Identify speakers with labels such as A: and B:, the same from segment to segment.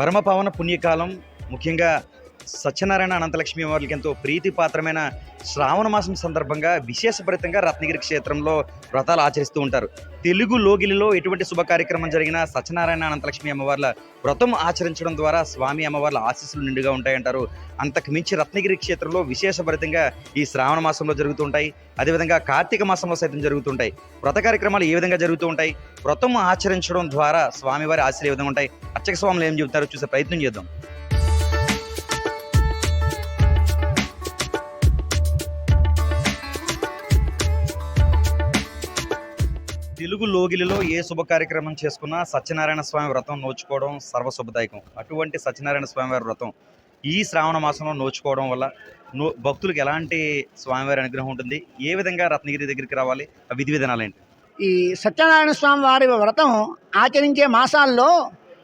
A: పరమ పావన పుణ్యకాలం ముఖ్యంగా సత్యనారాయణ అనంతలక్ష్మి వారికి ఎంతో ప్రీతిపాత్రమైన శ్రావణ మాసం సందర్భంగా విశేషభరితంగా రత్నగిరి క్షేత్రంలో వ్రతాలు ఆచరిస్తూ ఉంటారు. తెలుగు లోగిలిలో ఎటువంటి శుభ కార్యక్రమం జరిగినా సత్యనారాయణ అనంతలక్ష్మి అమ్మవార్ల వ్రతం ఆచరించడం ద్వారా స్వామి అమ్మవార్ల ఆశీస్సులు నిండుగా ఉంటాయంటారు. అంతకు మించి రత్నగిరి క్షేత్రంలో విశేషభరితంగా ఈ శ్రావణ మాసంలో జరుగుతుంటాయి అదేవిధంగా కార్తీక మాసంలో సైతం జరుగుతుంటాయి వ్రత కార్యక్రమాలు ఏ విధంగా జరుగుతూ ఉంటాయి? వ్రతం ఆచరించడం ద్వారా స్వామివారి ఆశలు ఏ విధంగా ఉంటాయి? అర్చక స్వాములు ఏం చెబుతారో చూసే ప్రయత్నం చేద్దాం. తెలుగు లోగిలిలో ఏ శుభ కార్యక్రమం చేసుకున్నా సత్యనారాయణ స్వామి వ్రతం నోచుకోవడం సర్వశుభదాయకం. అటువంటి సత్యనారాయణ స్వామివారి వ్రతం ఈ శ్రావణ మాసంలో నోచుకోవడం వల్ల నో భక్తులకు ఎలాంటి స్వామివారి అనుగ్రహం ఉంటుంది? ఏ విధంగా రత్నగిరి దగ్గరికి రావాలి? ఆ విధి విధానాలు ఏంటి
B: ఈ సత్యనారాయణ స్వామి వారి వ్రతం ఆచరించే మాసాల్లో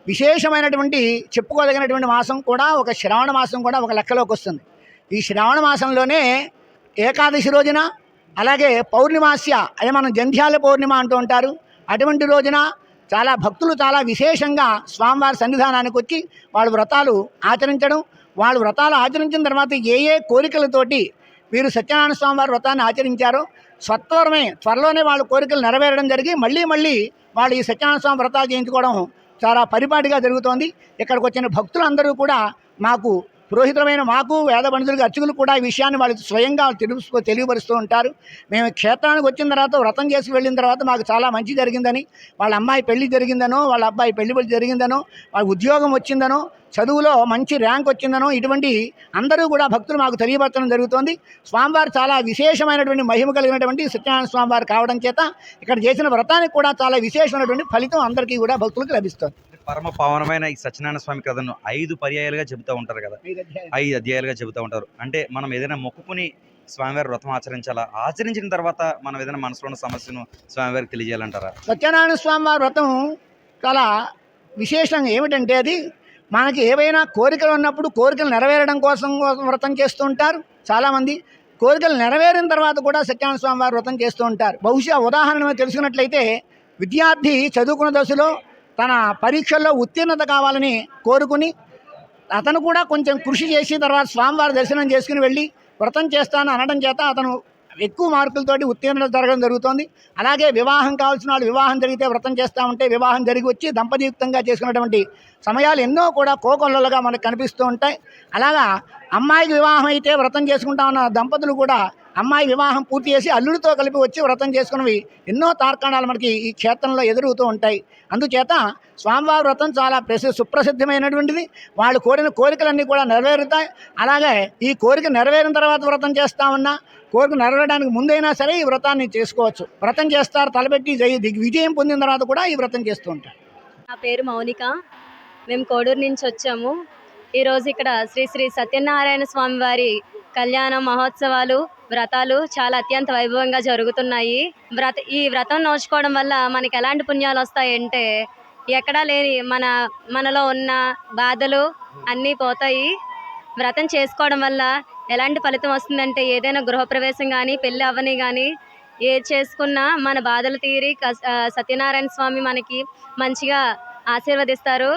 B: విశేషమైనటువంటి చెప్పుకోదగినటువంటి మాసం కూడా ఒక శ్రావణ మాసం కూడా ఒక లెక్కలోకి వస్తుంది. ఈ శ్రావణ మాసంలోనే ఏకాదశి రోజున అలాగే పౌర్ణిమాస్య అదే మనం జంధ్యాల పౌర్ణిమ అంటూ ఉంటారు. అటువంటి రోజున చాలా భక్తులు చాలా విశేషంగా స్వామివారి సన్నిధానానికి వచ్చి వాళ్ళ వ్రతాలు ఆచరించడం వాళ్ళు వ్రతాలు ఆచరించిన తర్వాత ఏ ఏ కోరికలతోటి వీరు సత్యనారాయణ స్వామి వారి వ్రతాన్ని ఆచరించారో సత్వరమే త్వరలోనే వాళ్ళ కోరికలు నెరవేరడం జరిగి మళ్ళీ మళ్ళీ వాళ్ళు ఈ సత్యనారాయణ స్వామి వ్రతాలు చేయించుకోవడం చాలా పరిపాటిగా జరుగుతోంది. ఇక్కడికి వచ్చిన భక్తులందరూ కూడా మాకు పురోహితమైన మాకు వేద పండితులకు అర్చకులు కూడా ఈ విషయాన్ని వాళ్ళు స్వయంగా తెలుసు తెలియపరుస్తూ ఉంటారు. మేము క్షేత్రానికి వచ్చిన తర్వాత వ్రతం చేసి వెళ్ళిన తర్వాత మాకు చాలా మంచి జరిగిందని వాళ్ళ అమ్మాయి పెళ్ళి జరిగిందనో వాళ్ళ అబ్బాయి పెళ్ళి పెళ్ళి జరిగిందనో వాళ్ళ ఉద్యోగం వచ్చిందనో చదువులో మంచి ర్యాంక్ వచ్చిందనో ఇటువంటి అందరూ కూడా భక్తులు మాకు తెలియపరచడం జరుగుతోంది. స్వామివారు చాలా విశేషమైనటువంటి మహిమ కలిగినటువంటి సత్యనారాయణ స్వామివారు కావడం చేత ఇక్కడ చేసిన వ్రతానికి కూడా చాలా విశేషమైనటువంటి ఫలితం అందరికీ కూడా భక్తులకు లభిస్తుంది.
A: పరమ పావనమైన ఈ సత్యనారాయణ స్వామి కథను ఐదు పర్యాయాలుగా చెబుతూ ఉంటారు కదా. ఐదు అధ్యాయాలుగా చెబుతూ ఉంటారు. అంటే మనం ఏదైనా మొక్కుకుని స్వామివారి వ్రతం ఆచరించాలా? ఆచరించిన తర్వాత మనం ఏదైనా మనసులో ఉన్న సమస్యను స్వామివారికి తెలియజేయాలంటారా?
B: సత్యనారాయణ స్వామి వారి వ్రతం చాలా విశేషంగా ఏమిటంటే అది మనకి ఏవైనా కోరికలు ఉన్నప్పుడు కోరికలు నెరవేరడం కోసం వ్రతం చేస్తూ ఉంటారు. చాలామంది కోరికలు నెరవేరిన తర్వాత కూడా సత్యనారాయణ స్వామి వారు వ్రతం చేస్తూ ఉంటారు. బహుశా ఉదాహరణ తెలుసుకున్నట్లయితే విద్యార్థి చదువుకున్న దశలో తన పరీక్షల్లో ఉత్తీర్ణత కావాలని కోరుకుని అతను కూడా కొంచెం కృషి చేసి తర్వాత స్వామివారి దర్శనం చేసుకుని వెళ్ళి వ్రతం చేస్తాను అనడం చేత అతను ఎక్కువ మార్కులతోటి ఉత్తీర్ణత జరగడం జరుగుతోంది. అలాగే వివాహం కావాల్సిన వాళ్ళు వివాహం జరిగితే వ్రతం చేస్తూ ఉంటే వివాహం జరిగి వచ్చి దంపతియుక్తంగా చేసుకున్నటువంటి సమయాలు ఎన్నో కూడా కోకొల్లలుగా మనకు కనిపిస్తూ ఉంటాయి. అలాగా అమ్మాయికి వివాహం అయితే వ్రతం చేసుకుంటా ఉన్న దంపతులు కూడా అమ్మాయి వివాహం పూర్తి చేసి అల్లుడితో కలిపి వచ్చి వ్రతం చేసుకున్నవి ఎన్నో తార్కాణాలు మనకి ఈ క్షేత్రంలో ఎదురుగుతూ ఉంటాయి. అందుచేత స్వామివారి వ్రతం చాలా ప్రసి సుప్రసిద్ధమైనటువంటిది. వాళ్ళు కోరిన కోరికలన్నీ కూడా నెరవేరుతాయి. అలాగే ఈ కోరిక నెరవేరిన తర్వాత వ్రతం చేస్తా ఉన్నా కోరిక నెరవేరడానికి ముందైనా సరే ఈ వ్రతాన్ని చేసుకోవచ్చు. వ్రతం చేస్తారు తలపెట్టి దిగ్ విజయం పొందిన తర్వాత కూడా ఈ వ్రతం చేస్తూ ఉంటారు.
C: నా పేరు మౌనిక. మేము కోడూరు నుంచి వచ్చాము. ఈరోజు ఇక్కడ శ్రీ శ్రీ సత్యనారాయణ స్వామి వారి కళ్యాణ మహోత్సవాలు వ్రతాలు చాలా అత్యంత వైభవంగా జరుగుతున్నాయి. వ్రత ఈ వ్రతం నోచుకోవడం వల్ల మనకి ఎలాంటి పుణ్యాలు వస్తాయంటే ఎక్కడా లేని మన మనలో ఉన్న బాధలు అన్నీ పోతాయి. వ్రతం చేసుకోవడం వల్ల ఎలాంటి ఫలితం వస్తుందంటే ఏదైనా గృహప్రవేశం కానీ పెళ్ళి అవ్వని కానీ ఏది చేసుకున్నా మన బాధలు తీరి సత్యనారాయణ స్వామి మనకి మంచిగా ఆశీర్వదిస్తారు.